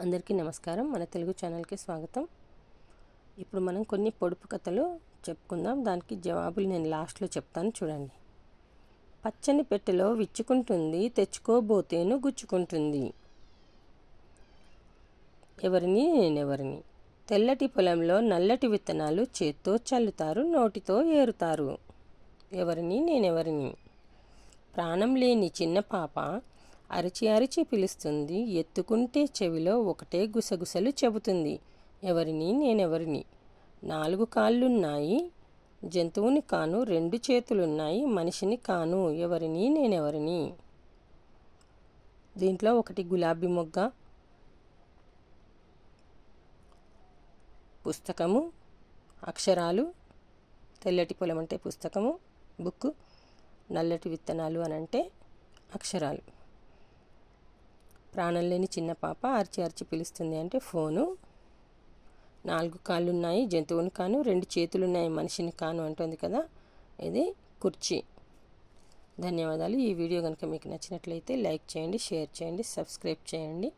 అందరికీ నమస్కారం. మన తెలుగు ఛానల్కి స్వాగతం. ఇప్పుడు మనం కొన్ని పొడుపు కథలు చెప్పుకుందాం. దానికి జవాబులు నేను లాస్ట్లో చెప్తాను చూడండి. పచ్చని పెట్టెలో విచ్చుకుంటుంది తెచ్చుకోబోతేను గుచ్చుకుంటుంది. ఎవరిని? నేనెవరిని? తెల్లటి పొలంలో నల్లటి విత్తనాలు చేత్తో చల్లుతారు నోటితో ఏరుతారు. ఎవరిని? నేనెవరిని? ప్రాణం లేని చిన్న పాప అరిచి అరిచి పిలుస్తుంది. ఎత్తుకుంటే చెవిలో ఒకటే గుసగుసలు చెబుతుంది. ఎవరిని? నేనెవరిని? నాలుగు కాళ్ళున్నాయి. జంతువుని కాను రెండు చేతులున్నాయి. మనిషిని కాను ఎవరిని? నేనెవరిని? దీంట్లో ఒకటి గులాబీ మొగ్గ. పుస్తకము. అక్షరాలు. తెల్లటి పొలం అంటే పుస్తకము. బుక్ నల్లటి విత్తనాలు అని అంటే అక్షరాలు. ప్రాణం లేని చిన్న పాప అరిచి అరిచి పిలుస్తుంది అంటే ఫోను. నాలుగు కాళ్ళు ఉన్నాయి జంతువుని కాను రెండు చేతులు ఉన్నాయి మనిషిని కాను అంటుంది కదా ఇది కుర్చీ. ధన్యవాదాలు. ఈ వీడియో కనుక మీకు నచ్చినట్లయితే లైక్ చేయండి షేర్ చేయండి సబ్స్క్రైబ్ చేయండి.